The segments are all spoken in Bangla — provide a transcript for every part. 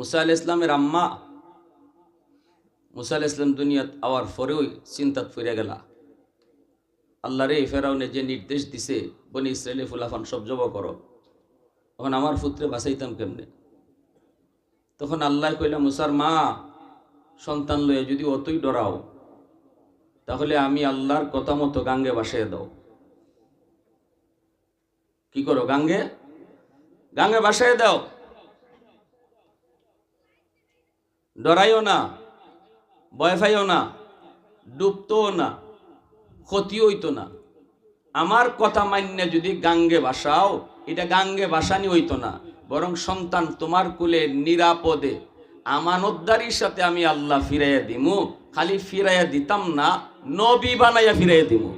মুসা আল ইসলামের আম্মা, মুসা আল ইসলাম দুনিয়াত আওয়ার পরেও চিন্তাত ফিরে গেলা। আল্লাহ রে ফেরাউনে যে নির্দেশ দিছে, বনি ইসরায়েলি ফুলাফান সব জব করো। তখন আমার পুত্রে বাঁচাইতাম কেমনে? তখন আল্লাহ কইলা, মুসার মা, সন্তান লয়ে যদি অতই ডরাও, তাহলে আমি আল্লাহর কথা মতো গাঙ্গে বাসায় দাও। কি করো, গাঙ্গে? গাঙ্গে বাসায় দাও। ডরাইও না, ভয় পাইও না, ডুবতেও না ক্ষতি হইতো না। আমার কথা মান্য যদি গাঙ্গে বাসাও এটা গাঙ্গে বাসানি হইতো না। বরং সন্তান তোমার কুলে নিরাপদে, আমানতদারির সাথে আমি আল্লাহ ফিরাইয়া দিমু, খালি ফিরাইয়া দিতাম না, নবী বানাইয়া ফিরাইয়া দিমু।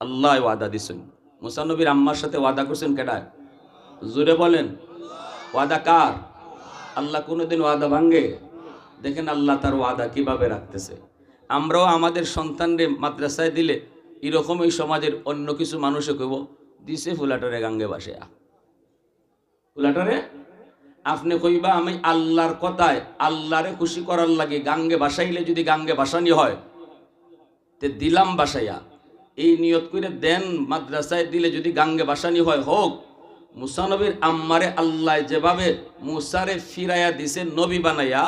আল্লাহ ওয়াদা দিছেন। মুসানবীর আম্মার সাথে ওয়াদা করছেন কেডায়? জোরে বলেন। ওয়াদা কার? আল্লাহ কোনোদিন ওয়াদা ভাঙ্গে দেখেন আল্লাহ তার ওয়াদা কীভাবে রাখতেছে। আমরাও আমাদের সন্তানরে মাদ্রাসায় দিলে এরকম এই সমাজের অন্য কিছু মানুষে কইব, দিছে ফুলাটরে গাঙ্গে বাসে ফুলাটরে? আপনি কইবা, আমি আল্লাহর কথায় আল্লাহরে খুশি করার লাগে গাঙ্গে বাসাইলে যদি গাঙ্গে বাসানি হয়, তে দিলাম বাসাইয়া এই নিয়ত করে দেন, মাদ্রাসায় দিলে যদি গাঙ্গে বাসানি হয়, হোক। মুসানবীর আম্মারে আল্লাহ যেভাবে মুসারে ফিরাইয়া দিছে, নবী বানাইয়া,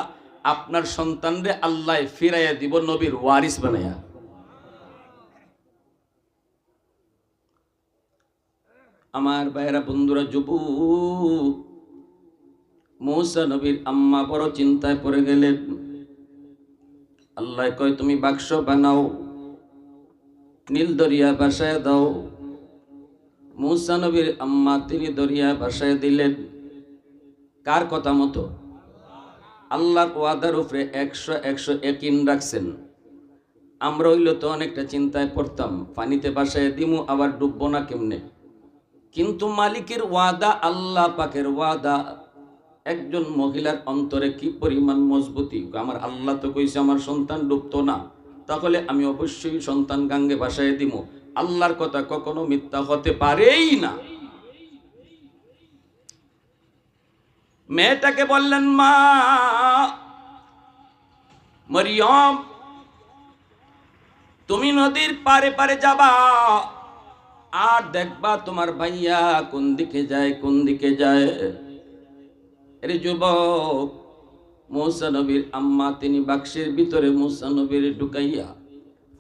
আপনার সন্তানরে আল্লাহ ফিরাইয়া দিব, নবীর ওয়ারিস বানাইয়া। আমার ভাইয়েরা, বন্ধুরা যুব মৌসা নবীর আম্মা বড় চিন্তায় পড়ে গেলেন। আল্লাহ কয়, তুমি বাক্স বানাও, নীল দরিয়া বাসায় দাও মৌসা নবীর আম্মা তিনি দরিয়া বাসায় দিলেন। কার কথা মতো? আল্লাহর ওয়াদার উপরে একশো একশো একিন রাখছেন। আমরা হইলে তো অনেকটা চিন্তায় পড়তাম, পানিতে বাসায় দিমু, আবার ডুববো না কেমনে? কিন্তু মালিকের ওয়াদা, আল্লাহ পাকের ওয়াদা, একজন মহিলার অন্তরে কি পরিমাণ মজবুতি? আমার আল্লাহ তো কইছে, আমার সন্তান ডুবতো না। তাহলে আমি অবশ্যই সন্তান গাঙ্গে বাসায় দিব আল্লাহর কথা কখনো মিথ্যা হতে পারেই না। মেয়েটাকে বললেন, মা, মরিয়ম, তুমি নদীর পারে পারে যাবা, আর দেখবা তোমার ভাইয়া কোন দিকে যায়, কোন দিকে যায়। এরে যুবক মৌসা নবীর আম্মা, তিনি বাক্সের ভিতরে মৌসা নবীর ঢুকাইয়া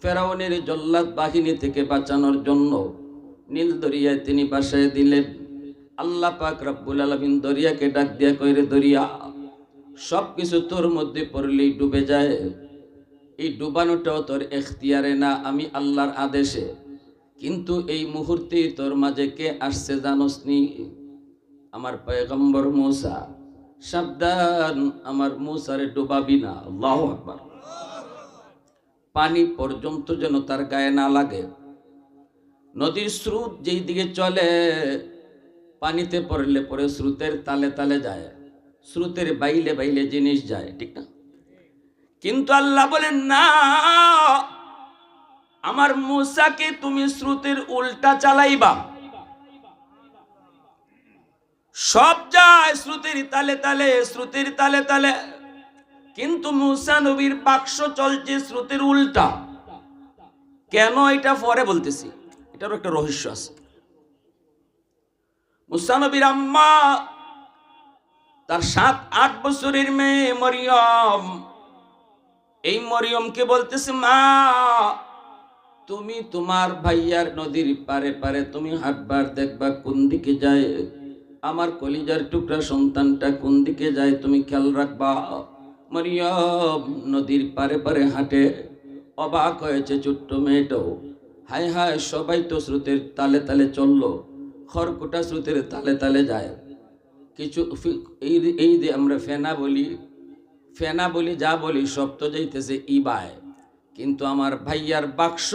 ফেরাউনের জল্লাদ বাহিনী থেকে বাঁচানোর জন্য নীল দরিয়ায় তিনি বাসায় দিলেন। আল্লাহ পাক রব্বুল আলমিন দরিয়াকে ডাক দিয়া কইরে, দরিয়া সব কিছু তোর মধ্যে পড়লেই ডুবে যায়। এই ডুবানোটাও তোর এখতিয়ারে না, আমি আল্লাহর আদেশে। কিন্তু এই মুহূর্তে তোর মাঝে কে আসছে জানোস নি? আমার পয়গম্বর মূসা, সাবধান, আমার মূসারে ডুবাবি না। আল্লাহ আকবার। পানি পর্যন্ত যেন তার গায়ে না লাগে। নদীর স্রোত যেই দিকে চলে, পানিতে পড়লে পরে স্রোতের তালে তালে যায়, স্রোতের বাইলে বাইলে জিনিস যায়, ঠিক না? কিন্তু আল্লাহ বলেন, না, আমার মূসাকে তুমি স্রোতের উল্টা চালাইবা। সব যায় শ্রুতির তালে তালে শ্রুতির তালে তালে। কিন্তু মুসা নবীর বাক্স চলছে শ্রুতির উল্টা। কেন এটা পরে বলতেছি? এটারও একটা রহস্য আছে। মুসা নবীর আম্মা তার সাত, আট বছরের মেয়ে মরিয়ম। এই মরিয়মকে বলতেছে, মা, তুমি তোমার ভাইয়ার নদীর পারে পারে তুমি হাঁটবার দেখবা কোন দিকে যায়? আমার কলিজার টুকরা সন্তানটা কোন দিকে যায়? তুমি খেয়াল রাখবা। মরিয়ম নদীর পারে পারে হাঁটে। অবাক হয়েছে ছোট্ট মেয়েটাও। হায় হায় সবাই তো স্রোতের তালে তালে চলল। খড়কুটা স্রোতের তালে তালে যায়। কিছু এই এই যে আমরা ফেনা বলি ফেনা বলি, যা বলি, সব তো যাইতেছে ইবায়। কিন্তু আমার ভাইয়ার বাক্স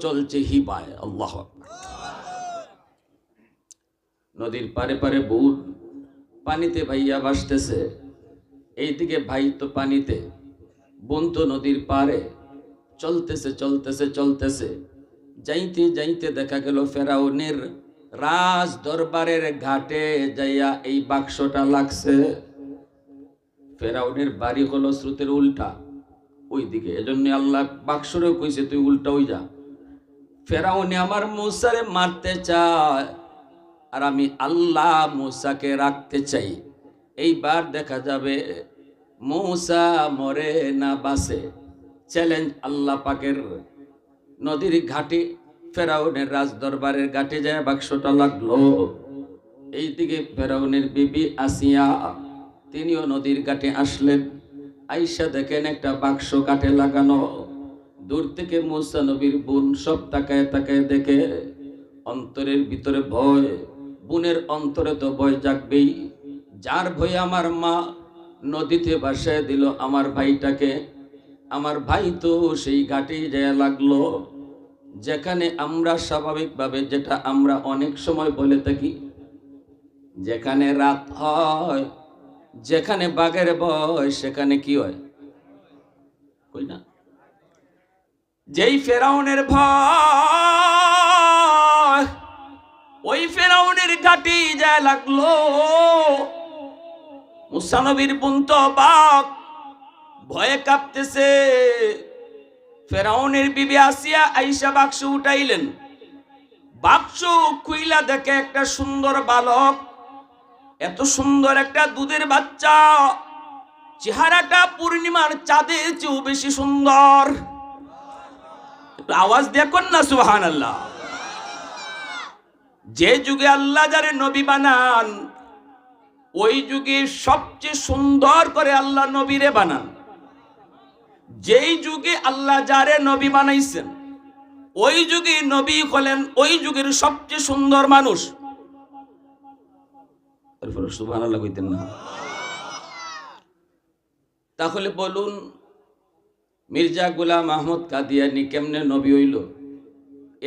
চলছে হিবায়। আল্লাহ। নদীর পারে পারে বুট। পানিতে ভাইয়া ভাসতেছে। এইদিকে ভাই তো পানিতে বন্ত নদীর পারে চলতেছে চলতেছে চলতেছে। যাইতে যাইতে দেখা গেল ফেরাউনের রাজ দরবারের ঘাটে যাইয়া এই বাক্সটা লাগছে। ফেরাউনের বাড়ি হলো স্রোতের উল্টা। ওই দিকে এজন্য আল্লাহ বাক্সরে কইছে, তুই উল্টা ওই যা। ফেরাউনে আমার মুসারে মারতে চায়, আর আমি আল্লাহ মুসাকে রাখতে চাই। এইবার দেখা যাবে মৌসা মরে না বাসে চ্যালেঞ্জ আল্লাহ পাকের নদীর ঘাটে, ফেরাউনের রাজ দরবারের ঘাটে যায় বাক্সটা লাগল। এইদিকে ফেরাউনের বিবি আসিয়া, তিনিও নদীর ঘাটে আসলেন। আইসা দেখেন একটা বাক্স কাটে লাগানো। দূর থেকে মুসা নবীর বোন সব তাকায় তাকায় দেখে, অন্তরের ভিতরে ভয়, বোনের অন্তরে তো ভয় জাগবেই। যার ভয়ে আমার মা নদীতে বাসায় দিল আমার ভাইটাকে। আমার ভাই তো সেই ঘাটেই যায় লাগল। যেখানে আমরা স্বাভাবিকভাবে, যেটা আমরা অনেক সময় বলে থাকি, যেখানে রাত হয়, যেখানে বাঘের ভয়, সেখানে কি হয়? কই না? যেই ফেরাউনের ভয়, ওই ফেরাউনের ঘাটি যায় লাগল। মুসানবীর বুন্ত বাপ ভয়ে কাঁপতেছে। ফেরাউনের বিবি আসিয়া আইসা বাক্স উঠাইলেন। বাক্স খুইলা দেখে একটা সুন্দর বালক, এত সুন্দর একটা দুধের বাচ্চা, চেহারাটা পূর্ণিমার চাঁদের চেয়েও বেশি সুন্দর। একটু আওয়াজ দেখুন না সুহান আল্লাহ যে যুগে আল্লাহ যারে নবী বানান ওই যুগে সবচেয়ে সুন্দর করে আল্লাহ নবীরে বানান। যেই যুগে আল্লাহ যারে নবী বানাইছেন, ওই যুগে নবী হলেন ওই যুগের সবচেয়ে সুন্দর মানুষ। তাহলে বলুন, মির্জা গুলাম আহমদ কাদিয়ানি কেমনে নবী হইল?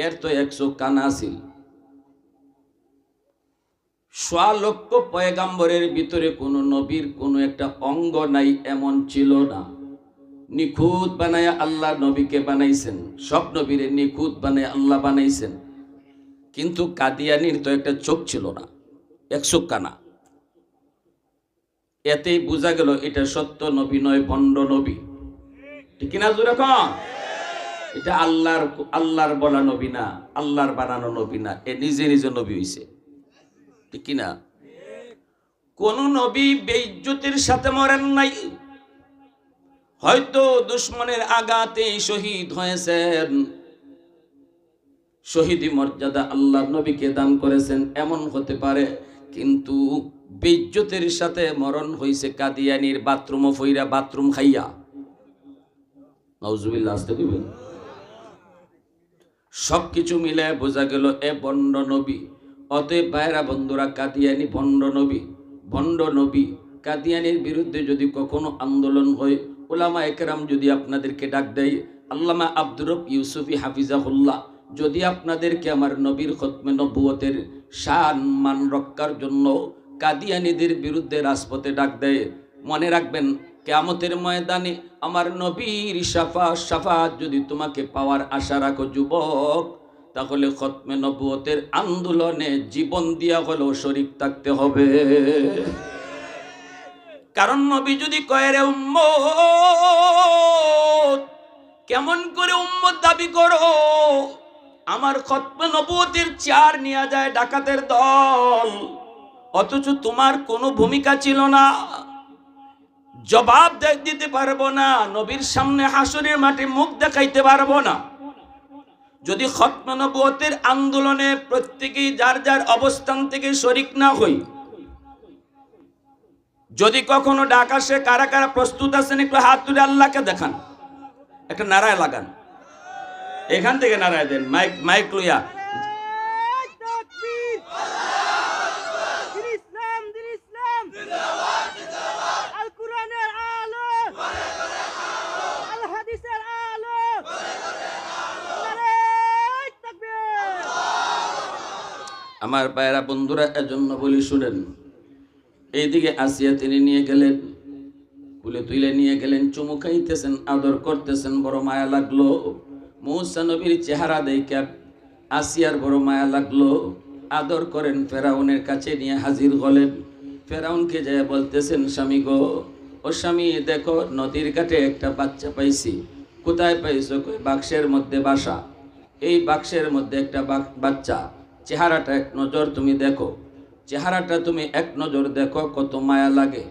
এর তো একশো কানা আছিল সোয়া লক্ষ পয়গাম্বরের ভিতরে কোনো নবীর কোনো একটা অঙ্গ নাই, এমন ছিল না। নিখুঁত বানায় আল্লাহ নবীকে বানাইছেন। সব নবীরে নিখুঁত বানায় আল্লাহ বানাইছেন। কিন্তু কাদিয়ানির তো একটা চোখ ছিল না একশো কানা এতেই বোঝা গেল এটা সত্য নবী নয়, ভণ্ড নবী। ঠিক কিনা জোরে এটা আল্লাহর আল্লাহর বলা নবী না, আল্লাহর বানানো নবী না, এ নিজে নিজে নবী হইছে। ঠিক কিনা? কোন নবী বেইজ্জতির সাথে মরেন নাই। হয়তো দুশ্মনের আঘাতে শহীদ হয়েছেন। শহীদি মর্যাদা আল্লাহ নবীকে দান করেছেন, এমন হতে পারে। কিন্তু বেজ্জতের সাথে মরণ হইছে কাদিয়ানির বাথরুম ফইরা বাথরুম খাইয়া। নওজুবিল্লাহ আসতে মিলে বোঝা গেল এ বন্ড নবী। অতএব ভাইরা বন্ধুরা, কাদিয়ানি ভণ্ড নবী ভণ্ড নবী, কাদিয়ানির বিরুদ্ধে যদি কখনো আন্দোলন হয় ওলামা একরাম যদি আপনাদেরকে ডাক দেয়, আল্লামা আব্দুর রব ইউসুফি হাফিজাহুল্লাহ, যদি আপনাদেরকে আমার নবীর খতমে নবুয়তের শান, মান রক্ষার জন্য কাদিয়ানিদের বিরুদ্ধে রাজপথে ডাক দেয়, মনে রাখবেন, কেয়ামতের ময়দানে আমার নবীর সাফা সাফাত যদি তোমাকে পাওয়ার আশা রাখো, যুবক তাহলে খতমে নবুয়তের আন্দোলনে জীবন দিয়া হলেও শরিক থাকতে হবে। কারণ নবী যদি কয়, রে উম্মত, কেমন করে উম্মত দাবি করো? আমার খতমে নবুয়তের চেয়ার নিয়ে যায় ডাকাতের দল। অথচ তোমার কোনো ভূমিকা ছিল না। জবাব দিতে পারব না, নবীর সামনে হাসরের মাঠে মুখ দেখাইতে পারব না। যদি খতমানবতের আন্দোলনে প্রত্যেকেই যার যার অবস্থান থেকে শরিক না হই, যদি কখনো ডাক আসে, কারা কারা প্রস্তুত আছেন, একটু হাত তুলে আল্লাহকে দেখান, একটা নারায় লাগান। এখান থেকে নারায় দেন, মাইক মাইক লইয়া তাকবীর দিন ইসলাম দিন ইসলাম আল কোরআনের আলো আল হাদিসের আলো নারায়ে তাকবীর আমার পায়রা বন্ধুরা, এজন্য বলি, শুনেন, এইদিকে আসিয়া তিনি নিয়ে গেলেন, কুলে তুলে নিয়ে গেলেন, চুমু খাইতেছেন, আদর করতেছেন, বড় মায়া লাগল। মৌসা নবীর চেহারা দেখে আসিয়ার বড় মায়া লাগল। আদর করেন, ফেরাউনের কাছে নিয়ে হাজির হলেন। ফেরাউনকে যায় বলতেছেন, স্বামী গো, ও স্বামী, দেখো, নদীর ঘাটে একটা বাচ্চা পাইছি। কোথায় পাইছো? বাক্সের মধ্যে বাসা? এই বাক্সের মধ্যে একটা বাচ্চা। চেহারাটা এক নজর তুমি দেখো। চেহারাটা তুমি এক নজর দেখো, কত মায়া লাগে,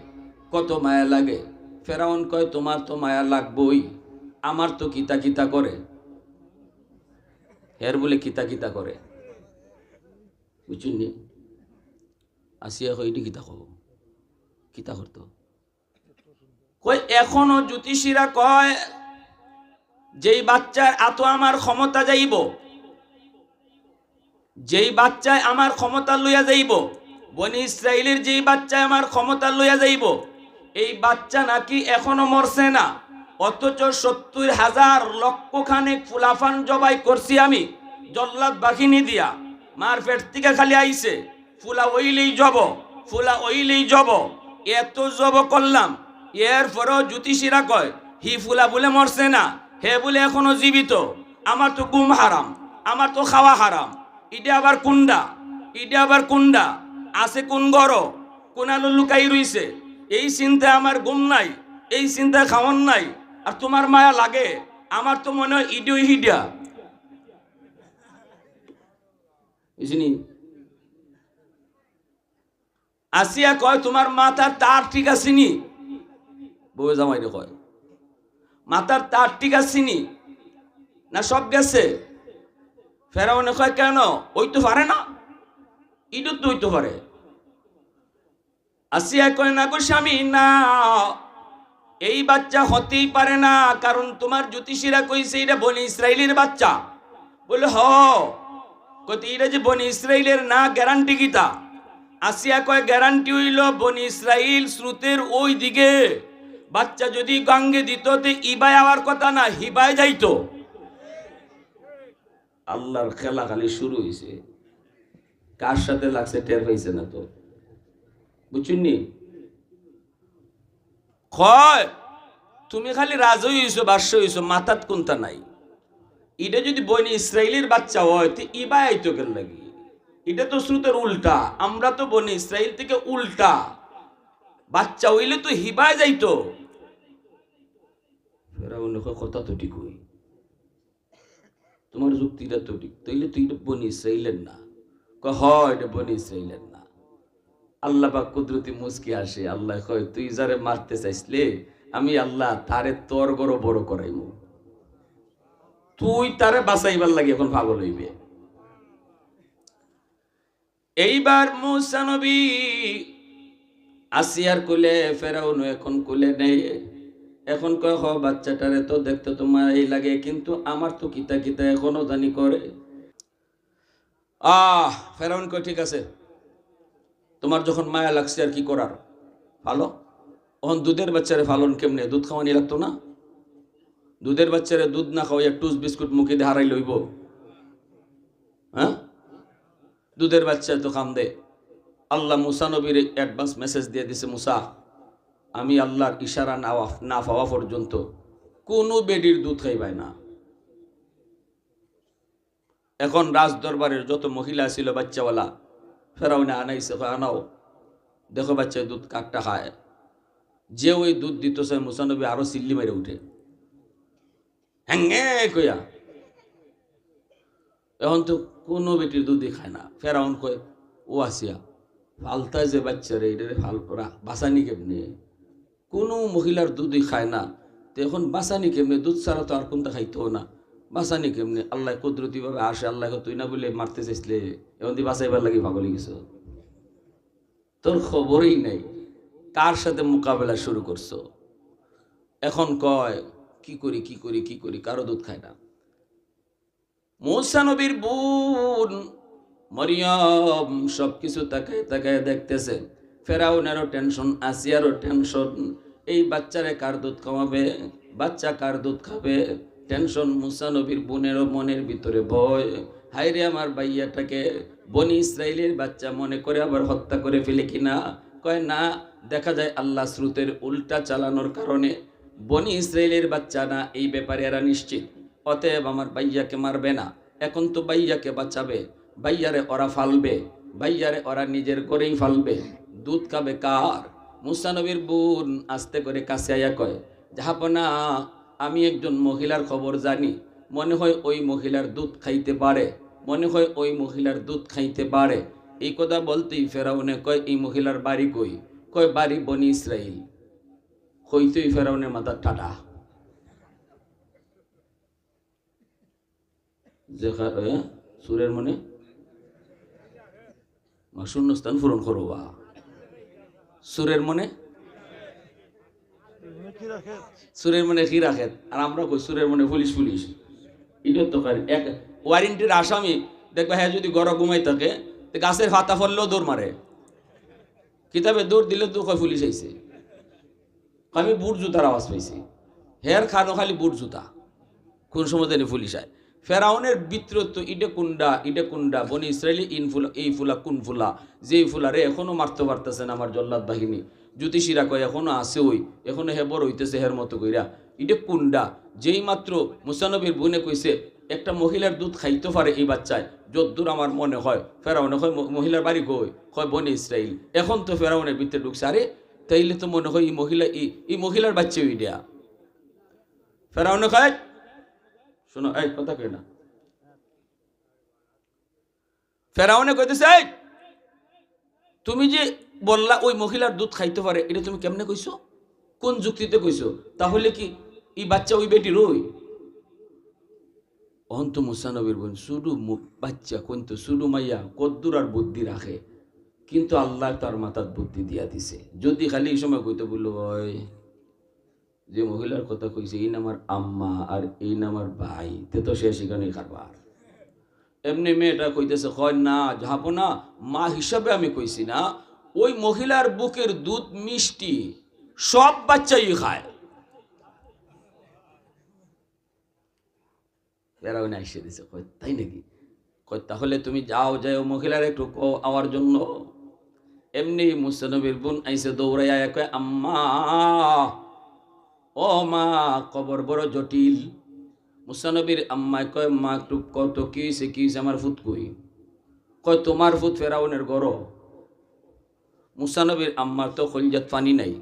কত মায়া লাগে। ফেরাউন কয়, তোমার তো মায়া লাগবই, আমার তো কিতা কিতা করে। হের বলে কিতা কিতা করে বুঝুননি আসিয়া কইটি কিতা কব? কিতা করতো? কই এখনও জ্যোতিষীরা কয়, যেই বাচ্চার এত আমার ক্ষমতা যাইব যেই বাচ্চায় আমার ক্ষমতা লইয়া যাইব, বনি ইসরায়েলের যেই বাচ্চায় আমার ক্ষমতা লইয়া যাইব, এই বাচ্চা নাকি এখনও মরছে না। অথচ সত্তর হাজার লক্ষ খানেক ফুলাফান জবাই করছি আমি, জল্লাদ বাহিনী দিয়া। মার পেট থেকে খালি আইছে, ফুলা ওইলেই জব, ফুলা ওইলেই জব, এত জব করলাম এর পরেও জ্যোতিষীরা কয়, হি ফুলা বলে মরছে না, হে বলে এখনও জীবিত, আমার তো গুম হারাম, আমার তো খাওয়া হারাম। ইটা আবার কুন্ডা ইটা আবার কুন্ডা, আছে কোন গড়? কোন আলো লুকাই রইছে? এই চিন্তা আমার গুম নাই, এই চিন্তা খাওয়ান নাই, আর তোমার মায়া লাগে, আমার তো মনে হয় ইডিও হিডিয়া বুঝিনি? আসিয়া কয়, তোমার মাথার তার ঠিক আছে নি? বউ জামাই কয়, মাথার তার ঠিক আছে নি? না সব গেছে? ফেরাউনে কয়, কেন? ওই তো পারে না? ইডু তো ওই তো পারে। আসিয়া কয়, না গো স্বামী, না। এই বাচ্চা হতেই পারে না, কারণ তোমার জ্যোতিষীরা কইছে, এটা বনি ইসরায়েলের বাচ্চা। বলে, হ। কতি এটা যে বনি ইসরায়েলের না, গ্যারান্টি গীতা আসিয়া কয়, গ্যারান্টি হইল বনি ইসরায়েল স্রোতের ওই দিকে। বাচ্চা যদি গাঙ্গে দিত, তে ইবায় আওয়ার কথা না, হিবায় যাইতো। আল্লাহর খেলা খালি শুরু হয়েছে কার সাথে লাগছে টের পাইছে না তো? বুঝছেননি তুমি খালি রাজই হইছো বাস্য হইছো, মাথাত কোনটা নাই? এটা যদি বইনি ইসরায়েলের বাচ্চা হয়, তো ইবা আইতো কেন লাগি? এটা তো শ্রুতের উল্টা, আমরা তো বনি ইসরায়েল থেকে উল্টা। বাচ্চা হইলে তো হিবায় যাইতো। কথা তো ঠিক হই তোমার যুক্তিটা তো ঠিক। তাইলে তুই বনি ইসরায়েলের না। হ এটা বনি ইসরায়েলের না। আল্লাহ বা কুদরতি মুসকি আসে। আল্লাহ কয়, তুই যারে মারতে চাইছিলে আমি আল্লাহ তারে তোর গড় বড় করাইমু। তুই তারে বাঁচাইবার লাগে এখন পাগল হইবে। এইবার মুসা নবী আসিয়ার কুলে ফেরাউন এখন কুলে নেই। এখন কয়, হ, বাচ্চাটারে তো দেখতে তোমার এই লাগে, কিন্তু আমার তো কিতা কিতা এখনও জানি করে। আহ, ফেরাউন কয়, ঠিক আছে, তোমার যখন মায়া লাগছে আর কি করার? ভালো? তখন দুধের বাচ্চারে ফালন কেমনে? দুধ খাওয়ানি লাগতো না? দুধের বাচ্চারে দুধ না খাওয়াইয়া টুস বিস্কুট মুখে দিয়ে হারাই লইব? হ্যাঁ? দুধের বাচ্চা তো কাম দে। আল্লাহ মুসা নবীর অ্যাডভান্স মেসেজ দিয়ে দিছে মুসা। আমি আল্লাহর ইশারা না না পাওয়া পর্যন্ত কোনো বেডির দুধ খাইবাই না। এখন রাজ দরবারের যত মহিলা ছিল, বাচ্চাওয়ালা, ফেরাউনে আনাইছে আনাও, দেখো বাচ্চা দুধ কাকটা খায়। যে ওই দুধ দিতেছে, মুসানবী আরও সিল্লি মেরে উঠে। হ্যাঙ্গে কইয়া। এখন তো কোনো বেটির দুধই খায় না। ফেরাউন কয়, ও আসিয়া ফালতায় যে বাচ্চারে এটা ফাল বাসানি কেমনে? কোনো মহিলার দুধই খায় না। তো এখন বাসানি কেমনে? দুধ ছাড়া তো আর কোনটা খাইতো না। বাসানি কেমনে? আল্লাহ কুদরতি ভাবে আসে আল্লাহ কয়, তুই না বলে মারতে চাইছিলে এখন তুই বাঁচাইবার লাগে পাগলি গেছ তোর খবরই নাই। কার সাথে মোকাবেলা শুরু করছ? এখন কয় কি করি কি করি কি করি? কারও দুধ খায় না। মৌসা নবীর বোন মরিয়ম সব কিছু তাকায় তাকায় দেখতেছে। ফেরাউনেরও টেনশন আসিয়ারও টেনশন এই বাচ্চারে কার দুধ খাওয়াবে? বাচ্চা কার দুধ খাবে? টেনশন মুসা নবীর বোনেরও মনের ভিতরে ভয়। হাইরে আমার বাইয়াটাকে বনি ইসরায়েলের বাচ্চা মনে করে আবার হত্যা করে ফেলে কিনা কয়, না, দেখা যায় আল্লাহ স্রোতের উল্টা চালানোর কারণে বনি ইসরায়েলের বাচ্চা না, এই ব্যাপারে এরা নিশ্চিত। অতএব আমার বাইয়াকে মারবে না। এখন তো বাইয়াকে বাঁচাবে। বাইয়ারে ওরা ফালবে। বাইয়ারে ওরা নিজের করেই ফালবে। দুধ খাবে কার? মুসানবীর বোন আস্তে করে কাছে আয়া কয়, জাহাপনা, আমি একজন মহিলার খবর জানি। মনে হয় ওই মহিলার দুধ খাইতে পারে। মনে হয় ওই মহিলার দুধ খাইতে পারে। এই কথা বলতেই ফেরাউনে কয়, এই মহিলার বাড়ি কই? কয়, বাড়ি বনি ইসরাইল। হইতেই ফেরাউনের মাথা টাটা সুরের মনে শূন্যস্থান পূরণ করো বা। সুরের মনে? সুরের মনে কি রাখেন আর আমরা কই সুরের মনে পুলিশ পুলিশ। এটা তো কারি এক ওয়ারেন্টির আসামি দেখবে হ্যাঁ যদি গড় ঘুমাই থাকে তো গাছের ফাতা ফললেও দৌড় মারে। কিতাবে দৌড় দিলে তো কয় পুলিশ আইছে? আমি বুট জুতার আওয়াজ পাইছি। হের খানো খালি বুট জুতা। কোন সময় জানি পুলিশ আয়। ফেরাউনের বিত্রত্ব ইডে কুন্ডা ইডে কুন্ডা, বনি ইসরায়েলি ইন ফুলা এই ফুলা, কোন ফুলা, যেই ফুলা রে এখনও মারতে পারতেছে না আমার জল্লাদ বাহিনী। জ্যোতিষীরা কয়, এখনও আছে ওই, এখনও হেবর হইতেছে হের মতো কইরা। ইডে কুন্ডা, যেই মাত্র মুসানবীর বোনে কইছে, একটা মহিলার দুধ খাইতে পারে এই বাচ্চায়, যদ্দূর আমার মনে হয়। ফেরাউনে হয় মহিলার বাড়ি কই? হয় বনি ইসরায়েল এখন তো ফেরাউনের ভিতরে ঢুকছে, আরে, তাইলে তো মনে হয় এই মহিলা এই মহিলার বাচ্চা ওইটা ফেরাউনে কয় শোনো, এই, কথা কই না। ফেরাউনে কইতেছে, এই, তুমি যে বললা ওই মহিলার দুধ খাইতে পারে, এটা তুমি কেমনে কইছো? কোন যুক্তিতে কইছো? তাহলে কি এই বাচ্চা ওই বেটির ওই অন্ত মুসানবীর বোন, শুধু বাচ্চা কিন্তু শুধু মাইয়া কদ্দুর আর বুদ্ধি রাখে। কিন্তু আল্লাহ তার মাথার বুদ্ধি দিয়া দিছে। যদি খালি এই সময় কইতে বলল, ওই যে মহিলার কথা কইছে, এই নামার আম্মা আর এই নামার ভাই, তে সে সেখানে কারবার। এমনি মেয়েটা কইতেছে, কয় না যাব না, মা হিসাবে আমি কইছি না, ওই মহিলার বুকের দুধ মিষ্টি, সব বাচ্চাই খায়। না তাই নাকি? কয়, তাহলে তুমি যাও যাও মহিলার একটু কও আমার জন্য। এমনি মুসানবীর বোন আইসে দৌড়াইয়া কয়, আম্মা ও মা, কবর বড় জটিল। মুসানবীর আম্মায় কয়, মা, একটু কত কি হয়েছে কি হয়েছে আমার ফুত কই? কয়, তোমার ফুত ফেরাউনের গড়। মুসানবীর আম্মার তো খলজাত পানি নাই।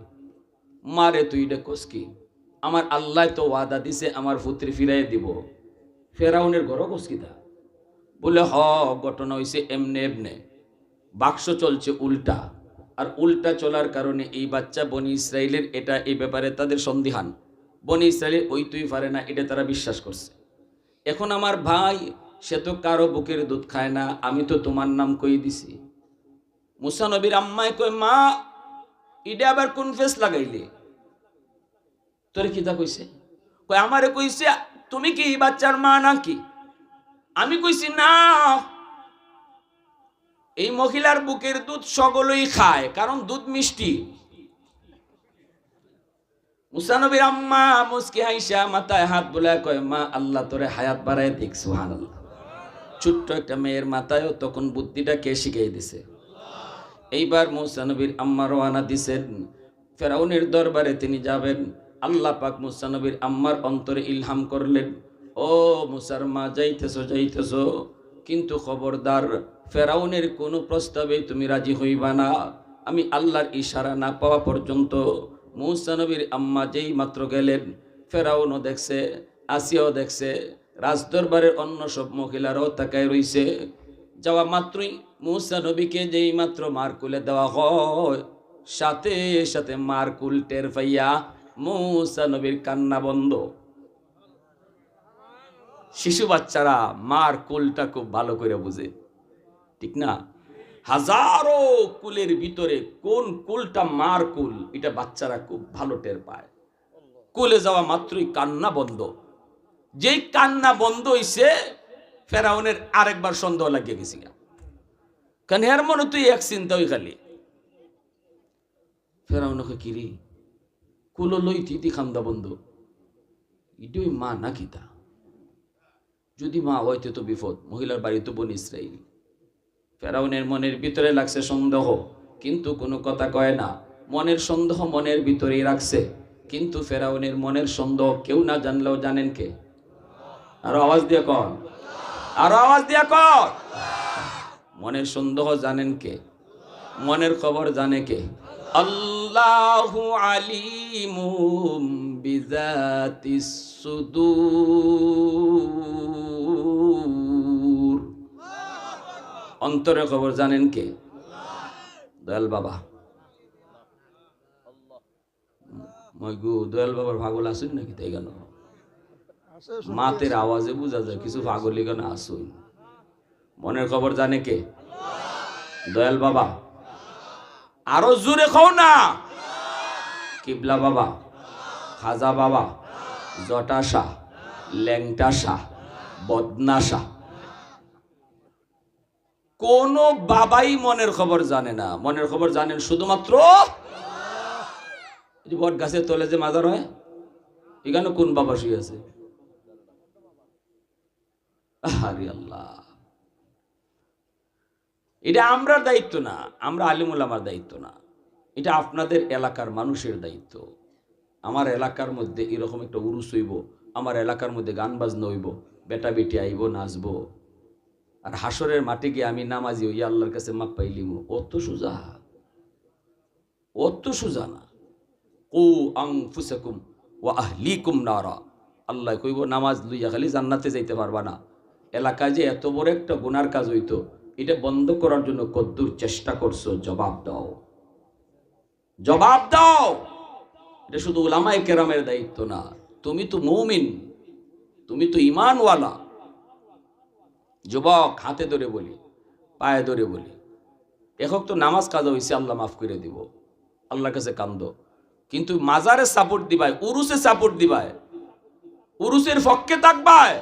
মারে তুই ডেকস কি? আমার আল্লাহ তো ওয়াদা দিছে আমার ফুত্রি ফিরাই দিব। ফেরাউনের ঘর কসকিতা বলে, হ, ঘটনা হয়েছে এমনে এমনে। বাক্স চলছে উল্টা। আর উল্টা চলার কারণে এই বাচ্চা বনি ইসরায়েলের এটা এই ব্যাপারে তাদের সন্দিহান। বনি ইসরায়েলের ওই তুই পারে না, এটা তারা বিশ্বাস করছে। এখন আমার ভাই, সে তো কারও বুকের দুধ খায় না, আমি তো তোমার নাম কই দিছি? মুসা নবীর আম্মায় কই মা ইডা আবার কোন ফেস লাগাইলে? তোরে কিতা কইছে? কই আমারে কইছে, তুমি কি বাচ্চার মা নাকি? আমি কইছি, না এই মহিলার বুকের দুধ সকলেই খায়, কারণ দুধ মিষ্টি। মুসানবীর আম্মা মুসকি হাইসা মাথায় হাত বুলায় কয়, মা, আল্লাহ তোরে হায়াত বাড়ায় দেখ সুবহানাল্লাহ। ছোট্ট একটা মেয়ের মাথায়ও তখন বুদ্ধিটা কে শিখিয়ে দিছে। এইবার মুসানবীর আম্মা রওয়ানা দিছেন। ফেরাউনের দরবারে তিনি যাবেন। আল্লাহ পাক মুসানবীর আম্মার অন্তরে ইলহাম করলেন। ও মুসার মা, যাইতেছো যাইতেছো। কিন্তু খবরদার ফেরাউনের কোনো প্রস্তাবে তুমি রাজি হইবা না। আমি আল্লাহর ইশারা না পাওয়া পর্যন্ত মুসানবীর আম্মা যেই মাত্র গেলেন, ফেরাউনও দেখছে, আসিয়াও দেখছে, রাজদরবারের অন্য সব মহিলারাও তাকায় রইছে। যাওয়া মাত্রই মুসা নবীকে যেই মাত্র মারকুলে দেওয়া হয়, সাথে সাথে মারকুল টের পাইয়া মুসা নবীর কান্না বন্ধ। শিশু বাচ্চারা মার কুলটা খুব ভালো করে বুঝে। ঠিক না? হাজারো কুলের ভিতরে কোন কুলটা মার কুল, এটা বাচ্চারা খুব ভালো টের পায়। কুলে যাওয়া মাত্রই কান্না বন্ধ। যেই কান্না বন্ধ হইছে, ফেরাউনের আরেকবার সন্দেহ লাগিয়ে গেছি। কারণ এর মনে তুই এক চিন্তা হই খালি। ফেরাউনকে কিরি কুলো লই তিতি খান্দা বন্ধ। ইডই মা নাকি তা? যদি মা হয়তো তো বিপদ, মহিলার বাড়ি তো বন ইসরাইল। ফেরাউনের মনের ভিতরে লাগছে সন্দেহ। কিন্তু কোনো কথা কয় না, মনের সন্দেহ মনের ভিতরেই রাখছে। কিন্তু ফেরাউনের মনের সন্দেহ কেউ না জানলেও জানেন কে? আরও আওয়াজ দিয়ে কর আরও আওয়াজ দিয়ে কর মনের সন্দেহ জানেন কে? মনের খবর জানে কে? আল্লাহু আলিমুম বিজাতিস সুদূর। অন্তরের খবর জানেন কে? দয়াল বাবা। মই গো, দয়াল বাবার পাগল আসুন নাকি তাই কেন মাতের আওয়াজে বোঝা যায় কিছু পাগলি কেন আসুন মনের খবর জানে কে? দয়াল বাবা। আরও জোরে খাও না। কিবলা বাবা, খাজা বাবা, জটাশা, ল্যাংটাশা, বদনাশা। কোন বাবাই মনের খবর জানে না। মনের খবর জানেন শুধুমাত্র বট গাছের তলে যে মাজার হয়, এখানে কোন বাবা শুয়ে আছে? এটা আমরার দায়িত্ব না, আমরা আলিমুল আমার দায়িত্ব না। এটা আপনাদের এলাকার মানুষের দায়িত্ব। আমার এলাকার মধ্যে এরকম একটা উরুস হইব, আমার এলাকার মধ্যে গান বাজনা হইব বেটা বেটি আইব, নাচবো। আর হাসরের মাটি গিয়ে আমি নামাজি ওই আল্লাহর কাছে মাপ পাইলিম। অত সুজা। অত সুজা না। ও আং ফুসাকুম ও আহলিকুম নারা। আল্লাহ কইব, নামাজ লইয়া খালি জান্নাতে যাইতে পারবা না। এলাকায় যে এত বড় একটা গুনার কাজ হইতো, এটা বন্ধ করার জন্য কদ্দুর চেষ্টা করছ, জবাব দাও। জবাব দাও! এটা শুধু উলামায়ে কেরামের দায়িত্ব না। তুমি তো মৌমিন, তুমি তো ইমানওয়ালা যুবক, হাতে ধরে বলি, পায়ে ধরে বলি, একক তো নামাজ কাজা হয়েছে আল্লাহ মাফ করে দিব, আল্লাহর কাছে কান্দ। কিন্তু মাজারে সাপোর্ট দিবায় উরুসে সাপোর্ট দিবায় উরুসের পক্ষে থাকবায়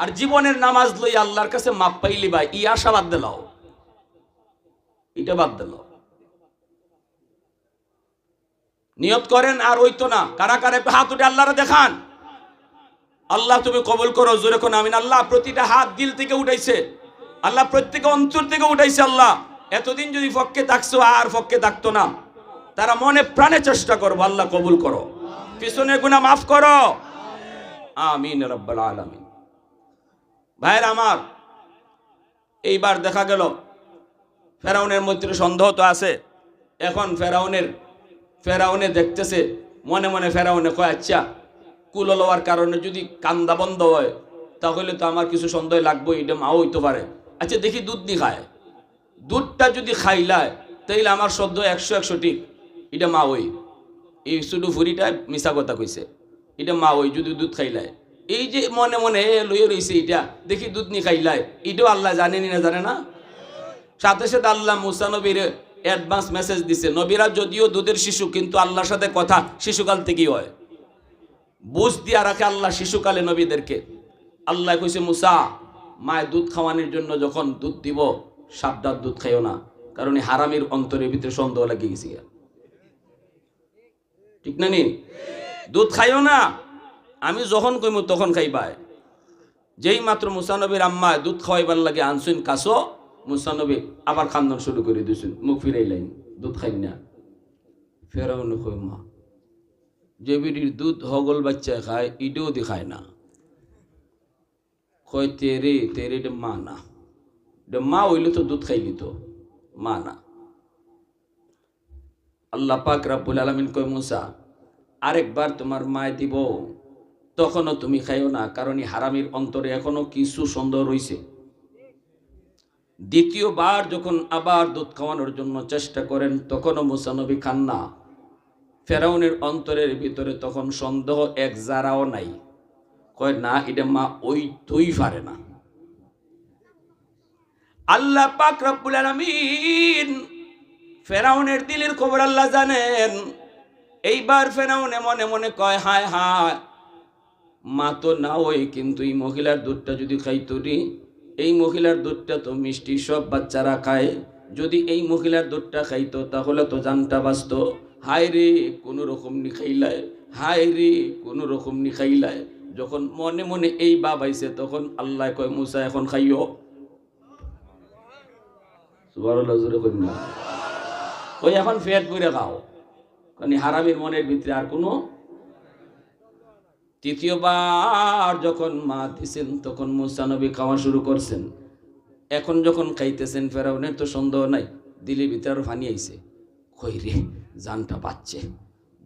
আর জীবনের নামাজ লই আল্লাহর কাছে মাপ পাইলি ভাই, ই আশা বাদ দিলাও এটা বাদ দিল নিয়ত করেন আর ওই তো না, কারা কারা হাত উঠে আল্লাহরে দেখান। আল্লাহ তুমি কবল করো, জোরে কোন আমিন। আল্লাহ প্রতিটা হাত দিল থেকে উঠাইছে। আল্লাহ প্রত্যেক অন্তর থেকে উঠাইছে আল্লাহ। এতদিন যদি ফককে থাকছো, আর ফককে থাকতো না। তারা মনে প্রাণে চেষ্টা করব, আল্লাহ কবুল করো। পিছনে গুণা মাফ করো। আমিন রব্বাল আলামিন। ভাইয়ের আমার, এইবার দেখা গেল, ফেরাউনের মধ্যে সন্দেহ তো আছে। এখন ফেরাউনের, ফেরাউনে দেখতেছে, মনে মনে ফেরাউনে কয় আচ্ছা কুল লওয়ার কারণে যদি কান্দা বন্ধ হয়, তাহলে তো আমার কিছু সন্দেহ লাগবে এটা মাও হইতে পারে। আচ্ছা দেখি দুধ নি খায়। দুধটা যদি খাইলায়, তাইলে আমার সদ্য একশো একশো ঠিক এটা মা ওই। এই শুধু ফুরিটা মিশা কথা কইছে। এটা মা ওই, যদি দুধ খাইলায়। এই যে মনে মনে লইয়ে রইছে এটা, দেখি দুধ নি খাইলায়। এটাও আল্লাহ জানেনি না জানে না? সাথে সাথে আল্লাহ মুসা নবীর অ্যাডভান্স মেসেজ দিছে, নবীরা যদিও দুধের শিশু, কিন্তু আল্লাহর সাথে কথা শিশুকাল থেকেই হয়। বুঝ দিয়া রাখে আল্লাহ শিশুকালে নবীদেরকে। আল্লাহ কইছে, মুসা, মায়ের দুধ খাওয়ানোর জন্য যখন দুধ দিব, সাবধান দুধ খাইও না। কারণ এই হারামির অন্তরের ভিতরে সন্দেহ লাগিয়ে গেছি ঠিক না নি? দুধ খাইও না। আমি যখন কইমু তখন খাইবাই। যেই মাত্র মুসানবীর আম্মা দুধ খাওয়াইবার লাগে আনসুন কাছো মুসানবী আবার খান্দন শুরু করে দিয়েছেন মুখ ফিরাইলেন, দুধ খাই না। ফেরাও নকই মা যে বিড়ির দুধ হগল বাচ্চা খায়, ইটাও দেখায় না। কয়, তেরে তেরে এটা মা না। এটা মা হইলে তো দুধ খাইলি তো? মা না। আল্লাহ পাক রাব্বুল আলামিন কয়, মুসা, আরেকবার তোমার মায় দিব, তখনও তুমি খাইও না, কারণ এই হারামির অন্তরে এখনও কিছু সন্দেহ রইছে। দ্বিতীয়বার যখন আবার দুধ খাওয়ানোর জন্য চেষ্টা করেন, তখনও মুসানবী খান না। ফেরাউনের অন্তরের ভিতরে তখন সন্দেহ এক জারাও নাই। কয়, না, এটা মা ওই তুই পারে না। আল্লাহ পাক রব্বুল আলামিন ফেরাউনের দিলের খবর আল্লাহ জানেন। এইবার ফেরাউনে মনে মনে কয়, হায় হায়, মা তো না ওই কিন্তু এই মহিলার দুধটা যদি খাইতো রে এই মহিলার দুধটা তো মিষ্টি, সব বাচ্চারা খায়। যদি এই মহিলার দুধটা খাইতো, তাহলে তো জানটা বাঁচত। হায় রে, কোনো রকম নি খাইলায় হায় রে, কোনো রকম নি খাইলায় যখন মনে মনে এই বাবাইছে তখন আল্লাহ কয়, মুসা, এখন খাইও। ওই এখন ফেট করে খাও। কারণ হারামির মনের ভিতরে আর কোনো তৃতীয়বার যখন মা দিছেন, তখন মুসা নবী খাওয়া শুরু করছেন। এখন যখন খাইতেছেন, ফেরাউনের তো সন্দেহ নাই, দিলের ভিতরে আরও ফানি আইছে। কই রে জানটা পাচ্ছে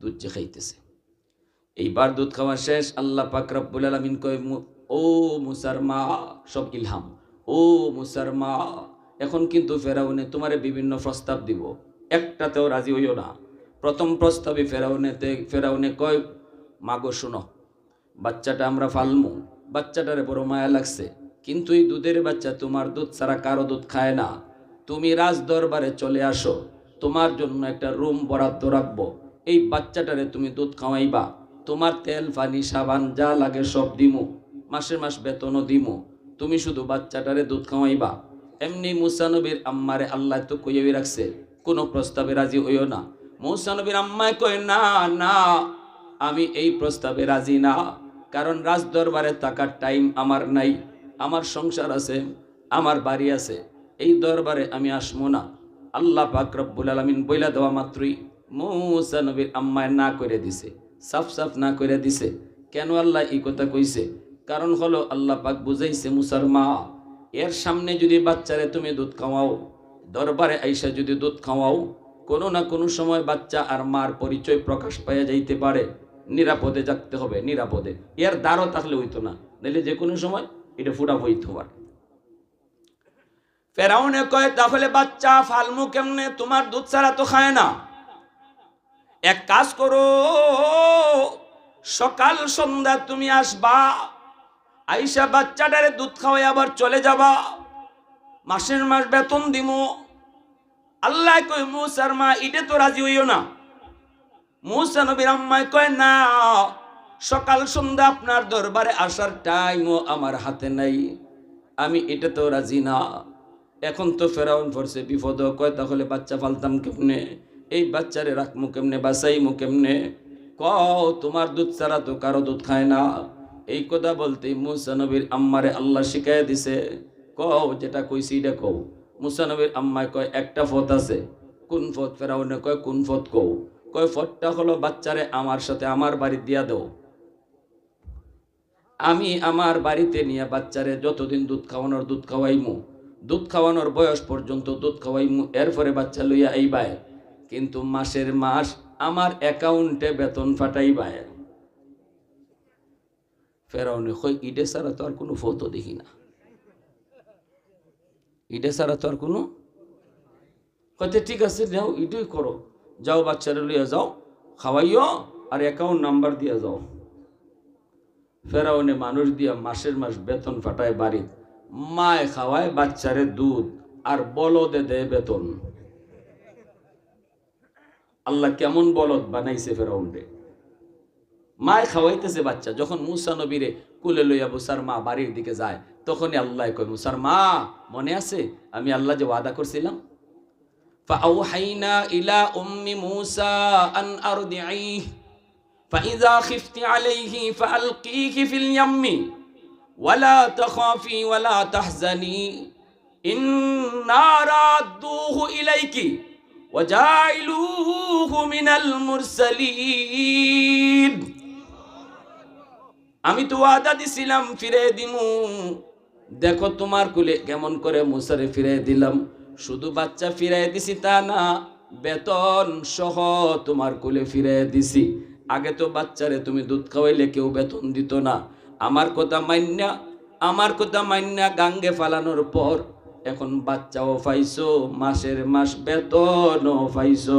দুধ যে খাইতেছে। এইবার দুধ খাওয়া শেষ, আল্লাহ পাক রব্বুল আলামিন কয় ও মুসার মা সব ইলহাম, ও মুসার মা এখন কিন্তু ফেরাউনে তোমারে বিভিন্ন প্রস্তাব দিব, একটাতেও রাজি হইও না। প্রথম প্রস্তাবে ফেরাউনেতে, ফেরাউনে কয়, মাগো শুনো, বাচ্চাটা আমরা ফালমু, বাচ্চাটারে বড় মায়া লাগছে, কিন্তু এই দুধের বাচ্চা তোমার দুধ ছাড়া কারও দুধ খায় না। তুমি রাজ দরবারে চলে আসো তোমার জন্য একটা রুম বরাদ্দ রাখব। এই বাচ্চাটারে তুমি দুধ খাওয়াইবা। তোমার তেল, পানি, সাবান যা লাগে সব দিমু। মাসে মাস বেতনও দিমু। তুমি শুধু বাচ্চাটারে দুধ খাওয়াইবা। এমনি মুসানবীর আম্মারে আল্লাহ তো কইয়াই রাখছে, কোনো প্রস্তাবে রাজি হইও না। মুসানবীর আম্মায় কয়, না না, আমি এই প্রস্তাবে রাজি না। কারণ রাজ দরবারে থাকার টাইম আমার নাই। আমার সংসার আছে, আমার বাড়ি আছে। এই দরবারে আমি আসব না। আল্লাহ পাক রব্বুল আলমিন বইলা দেওয়া মাত্রই মৌসা নবীর আম্মায় না করে দিছে, সাফ সাফ না করে দিছে। কেন আল্লাহ এই কথা কইছে? কারণ হলো আল্লাহ পাক বুঝাইছে মুসার মা, এর সামনে যদি বাচ্চারে তুমি দুধ খাওয়াও, দরবারে আইসা যদি দুধ খাওয়াও, কোনো না কোনো সময় বাচ্চা আর মার পরিচয় প্রকাশ পাইয়া যাইতে পারে। নিরাপদে থাকতে হবে, নিরাপদে। এর দ্বারও থাকলে হইতো না নাহলে যে কোনো সময় এটা ফুটা হইতে পারে। ফেরাউনে কয়, তাহলে বাচ্চা, ফালমু কেমনে? তোমার দুধ ছাড়া তো খায় না। এক কাজ করো, সকাল, সন্ধ্যা তুমি আসবা, আইসা বাচ্চাটারে দুধ খাওয়াই আবার চলে যাবা। মাসের মাস বেতন দিমু। আল্লাহ কই মুসার মা ইটে তো রাজি হইও না। মুসা নবীর আম্মায় কয়, না, সকাল, সন্ধ্যা আপনার দরবারে আসার টাইমও আমার হাতে নাই। আমি এটা তো রাজি না। এখন তো ফেরাউন ফরছে বিপদ কয় তাহলে বাচ্চা ফালতাম কেমনে? এই বাচ্চারে রাখমু কেমনে বাসাইমু কেমনে? কও, তোমার দুধ ছাড়া তো কারও দুধ খায় না। এই কথা বলতে মুসা নবীর আম্মারে আল্লাহ শিখাই দিছে। কও, যেটা কইছি এটা কও। মুসা নবীর আম্মায় কয়, একটা ফত আছে। কোন ফত ফেরাউনে কয়, কোন ফত কও? কয়, ফতটা হলো বাচ্চারে আমার সাথে আমার বাড়ি দিয়া দেও। আমি আমার বাড়িতে নিয়ে বাচ্চারে যতদিন দুধ খাওয়ানোর দুধ খাওয়াইমু। দুধ খাওয়ানোর বয়স পর্যন্ত দুধ খাওয়াইমু, এরপরে বাচ্চা লইয়া আইবায়। কিন্তু মাসের মাস আমার অ্যাকাউন্টে বেতন ফাটাইবায়। ফেরাউনে কই ইডে ছাড়া তো আর কোনো ফটো দেখি না। ইডে ছাড়া তো আর কোনো? হয়তো ঠিক আছে, যাও এটাই করো। যাও বাচ্চারা লইয়া যাও, খাওয়াইও আর অ্যাকাউন্ট নাম্বার দিয়ে যাও। ফেরাউনে মানুষ দিয়া মাসের মাস বেতন ফাটায় বাড়ি মায় খাওয়ায় বাচ্চারে দুধ আর বলদে দেয় বেতন আল্লাহ কেমন বলদ বানাইছে ফেরাউন্ডে মায় খাওয়াইতেছে বাচ্চা যখন মুসা নবীরে কুলে লইয়া মুসার মা বাড়ির দিকে যায় তখনই আল্লাহ কয় মুসার মা মনে আছে আমি আল্লাহ যে ওয়াদা করছিলাম فأوحينا إلى أم موسى أن أرضعيه فإذا خفت عليه فألقيه في اليم ওয়ালা তখফি ওয়ালা তাহজানি ইন্নারাদুহু ইলাইকি ওয়াজাইলুহু মিনাল মুরসালিন। আমি তো ওয়াদা দিছিলাম ফিরে দিম। দেখো তোমার কুলে কেমন করে মুসারে ফিরে দিলাম। শুধু বাচ্চা ফিরে দিছি তা না, বেতন সহ তোমার কুলে ফিরে দিছি। আগে তো বাচ্চারে তুমি দুধ খাওয়াইলে কেউ বেতন দিত না। আমার কথা মান্যা আমার কথা মান্যা গাঙ্গে ফালানোর পর এখন বাচ্চাও পাইছো মাসের মাস বেতনও পাইছো